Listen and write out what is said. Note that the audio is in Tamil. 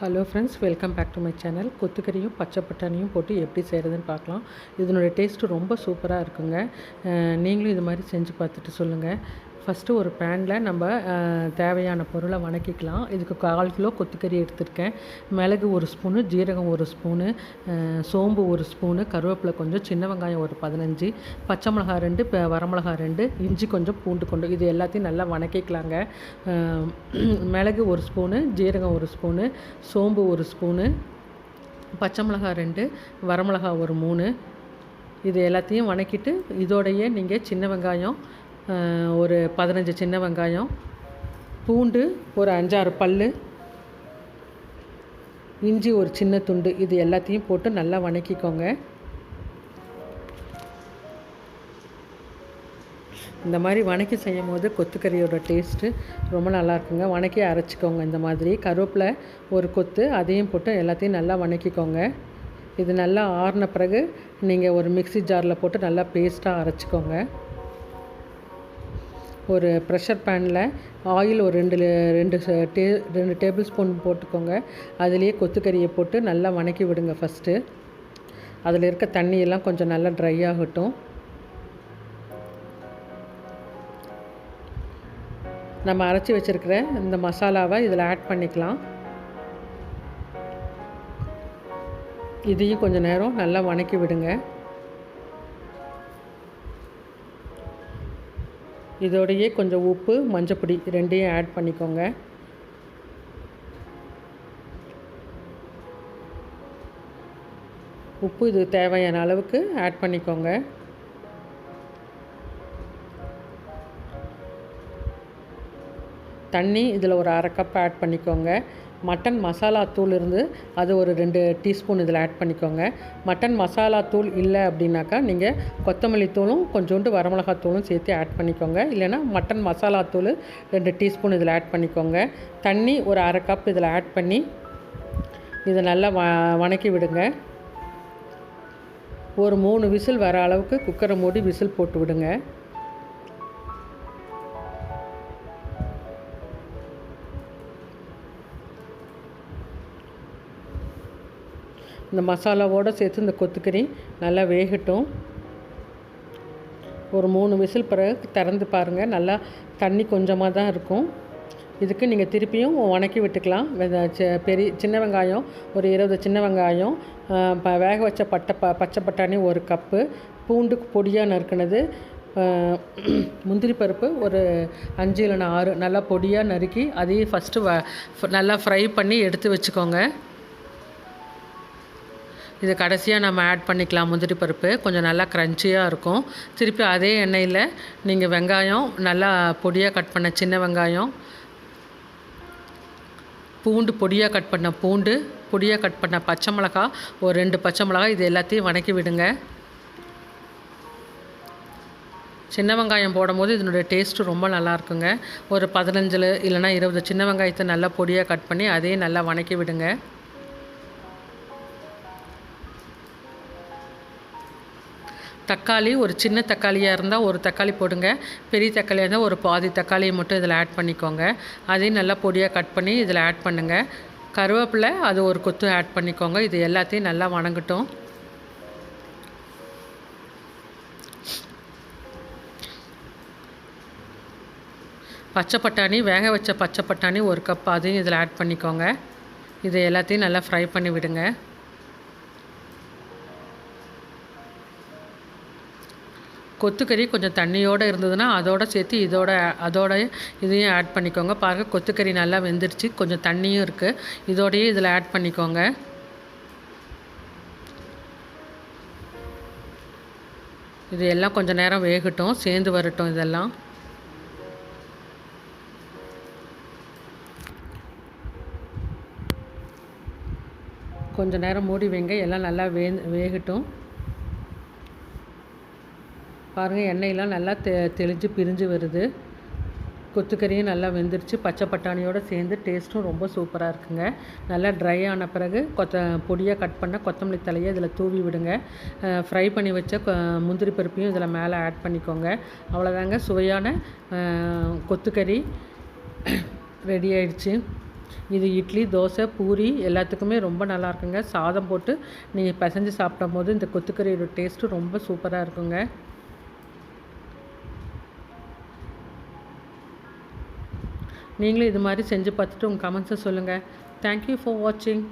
Hello friends welcome back to my channel கொத்துக்கறியும் பச்சை பட்டாணியும் போட்டு எப்படி செய்கிறதுன்னு பார்க்கலாம். இதனுடைய டேஸ்ட்டு ரொம்ப சூப்பராக இருக்குங்க. நீங்களும் இது மாதிரி செஞ்சு பார்த்துட்டு சொல்லுங்கள் ஃபஸ்ட்டு ஒரு பேனில் நம்ம தேவையான பொருளை வணக்கிக்கலாம். இதுக்கு கால் கிலோ கொத்துக்கறி எடுத்திருக்கேன். மிளகு ஒரு ஸ்பூனு ஜீரகம் ஒரு ஸ்பூனு சோம்பு ஒரு ஸ்பூனு கருவேப்பிலை கொஞ்சம் சின்ன வெங்காயம் ஒரு பதினஞ்சு பச்சை மிளகாய் ரெண்டு வரமிளகாய் வரமிளகா ரெண்டு இஞ்சி கொஞ்சம் பூண்டு கொண்டு இது எல்லாத்தையும் நல்லா வணக்கிக்கலாங்க. மிளகு ஒரு ஸ்பூனு ஜீரகம் ஒரு ஸ்பூனு சோம்பு ஒரு ஸ்பூனு பச்சை மிளகாய் ரெண்டு வரமிளகா ஒரு மூணு இது எல்லாத்தையும் வணக்கிட்டு இதோடையே நீங்கள் சின்ன வெங்காயம் ஒரு பதினஞ்சு சின்ன வெங்காயம் பூண்டு ஒரு அஞ்சாறு பல் இஞ்சி ஒரு சின்ன துண்டு. இது எல்லாத்தையும் போட்டு நல்லா வணக்கிக்கோங்க. இந்த மாதிரி வணக்கி செய்யும் போது கொத்துக்கறியோட டேஸ்ட்டு ரொம்ப நல்லா இருக்குங்க. வணக்கி அரைச்சிக்கோங்க இந்த மாதிரி. கருவேப்பிலை ஒரு கொத்து அதையும் போட்டு எல்லாத்தையும் நல்லா வணக்கிக்கோங்க. இது நல்லா ஆறின பிறகு நீங்கள் ஒரு மிக்ஸி ஜாரில் போட்டு நல்லா பேஸ்ட்டாக அரைச்சிக்கோங்க. ஒரு ப்ரெஷர் பேனில் ஆயில் ஒரு ரெண்டு ல- ரெண்டு டே ரெண்டு டேபிள் ஸ்பூன் போட்டுக்கோங்க. அதுலேயே கொத்துக்கறியை போட்டு நல்லா வணக்கி விடுங்க ஃபஸ்ட்டு அதில் இருக்க தண்ணியெல்லாம் கொஞ்சம் நல்லா ட்ரை ஆகட்டும். நம்ம அரைச்சி வச்சுருக்கிற இந்த மசாலாவை இதில் ஆட் பண்ணிக்கலாம். இதையும் கொஞ்சம் நேரம் நல்லா வணக்கி விடுங்க. இதோடையே கொஞ்சம் உப்பு மஞ்சப்பொடி ரெண்டையும் ஆட் பண்ணிக்கோங்க. உப்பு இது தேவையான அளவுக்கு ஆட் பண்ணிக்கோங்க. தண்ணி இதில் ஒரு அரை கப் ஆட் பண்ணிக்கோங்க. மட்டன் மசாலா தூள் இருந்து அது ஒரு ரெண்டு டீஸ்பூன் இதில் ஆட் பண்ணிக்கோங்க. மட்டன் மசாலா தூள் இல்லை அப்படின்னாக்கா நீங்கள் கொத்தமல்லி தூளும் கொஞ்சோண்டு வரமிளகாய் தூளும் சேர்த்து ஆட் பண்ணிக்கோங்க. இல்லைன்னா மட்டன் மசாலா தூள் ரெண்டு டீஸ்பூன் இதில் ஆட் பண்ணிக்கோங்க. தண்ணி ஒரு அரை கப் இதில் ஆட் பண்ணி இதை நல்லா வ வணக்கி விடுங்க. ஒரு மூணு விசில் வர அளவுக்கு குக்கரை மூடி விசில் போட்டு விடுங்க. இந்த மசாலாவோடு சேர்த்து இந்த கொத்துக்கறி நல்லா வேகட்டும். ஒரு மூணு விசில் பிறகு திறந்து பாருங்கள் நல்லா தண்ணி கொஞ்சமாக தான் இருக்கும். இதுக்கு நீங்கள் திருப்பியும் வணக்கி விட்டுக்கலாம். பெரிய சின்ன வெங்காயம் ஒரு இருபது சின்ன வெங்காயம் வேக வச்ச பட்டை ப பச்சை பட்டாணி ஒரு கப்பு பூண்டு பொடியாக நறுக்கினது முந்திரி பருப்பு ஒரு அஞ்சு இல்லைன்னா ஆறு நல்லா பொடியாக நறுக்கி அதையும் ஃபஸ்ட்டு வ நல்லா ஃப்ரை பண்ணி எடுத்து வச்சுக்கோங்க. இது கடைசியாக நம்ம ஆட் பண்ணிக்கலாம் முந்திரி பருப்பு. கொஞ்சம் நல்லா க்ரன்ச்சியாக இருக்கும். திருப்பி அதே எண்ணெயில் நீங்கள் வெங்காயம் நல்லா பொடியாக கட் பண்ண சின்ன வெங்காயம் பூண்டு பொடியாக கட் பண்ண பூண்டு பொடியாக கட் பண்ண பச்சை மிளகா ஒரு ரெண்டு பச்சை மிளகா இது எல்லாத்தையும் வணக்கி விடுங்க. சின்ன வெங்காயம் போடும்போது இதனுடைய டேஸ்ட்டு ரொம்ப நல்லா இருக்குங்க. ஒரு பதினஞ்சில் இல்லைன்னா இருபது சின்ன வெங்காயத்தை நல்லா பொடியாக கட் பண்ணி அதையும் நல்லா வணக்கி விடுங்க. தக்காளி ஒரு சின்ன தக்காளியாக இருந்தால் ஒரு தக்காளி போடுங்க. பெரிய தக்காளியாக இருந்தால் ஒரு பாதி தக்காளியை மட்டும் இதில் ஆட் பண்ணிக்கோங்க. அதையும் நல்லா பொடியாக கட் பண்ணி இதில் ஆட் பண்ணுங்கள் கருவேப்பிலை அது ஒரு கொத்து ஆட் பண்ணிக்கோங்க. இது எல்லாத்தையும் நல்லா வணங்கட்டும். பச்சை பட்டாணி வேக வச்ச பச்சை பட்டாணி ஒரு கப் அதையும் இதில் ஆட் பண்ணிக்கோங்க. இது எல்லாத்தையும் நல்லா ஃப்ரை பண்ணி விடுங்க. கொத்துக்கறி கொஞ்சம் தண்ணியோடு இருந்ததுன்னா அதோட சேர்த்து இதோட அதோட இதையும் ஆட் பண்ணிக்கோங்க. பாருங்கள் கொத்துக்கறி நல்லா வெந்துருச்சு. கொஞ்சம் தண்ணியும் இருக்குது இதோடையே இதில் ஆட் பண்ணிக்கோங்க. இது எல்லாம் கொஞ்சம் நேரம் வேகட்டும். சேர்ந்து வரட்டும் இதெல்லாம். கொஞ்சம் நேரம் மூடி வைங்க. எல்லாம் நல்லா வே வேகட்டும். பாருங்கள் எண்ணெயெல்லாம் நல்லா தெ தெளிஞ்சு பிரிஞ்சு வருது. கொத்துக்கறியும் நல்லா வெந்துருச்சு. பச்சை பட்டாணியோடு சேர்ந்து டேஸ்ட்டும் ரொம்ப சூப்பராக இருக்குங்க. நல்லா ட்ரை ஆன பிறகு கொத்த பொடியாக கட் பண்ண கொத்தமல்லி தலையை இதில் தூவி விடுங்க. ஃப்ரை பண்ணி வச்ச முந்திரி பருப்பையும் இதில் மேலே ஆட் பண்ணிக்கோங்க. அவ்வளோதாங்க. சுவையான கொத்துக்கறி ரெடி ஆயிடுச்சு. இது இட்லி தோசை பூரி எல்லாத்துக்குமே ரொம்ப நல்லா இருக்குங்க. சாதம் போட்டு நீங்கள் பிசைஞ்சு சாப்பிடும் போது இந்த கொத்துக்கறியோட டேஸ்ட்டு ரொம்ப சூப்பராக இருக்குங்க. நீங்களும் இது மாதிரி செஞ்சு பார்த்துட்டு உங்கள் கமெண்ட்ஸை சொல்லுங்கள் தேங்க்யூ ஃபார் வாட்சிங்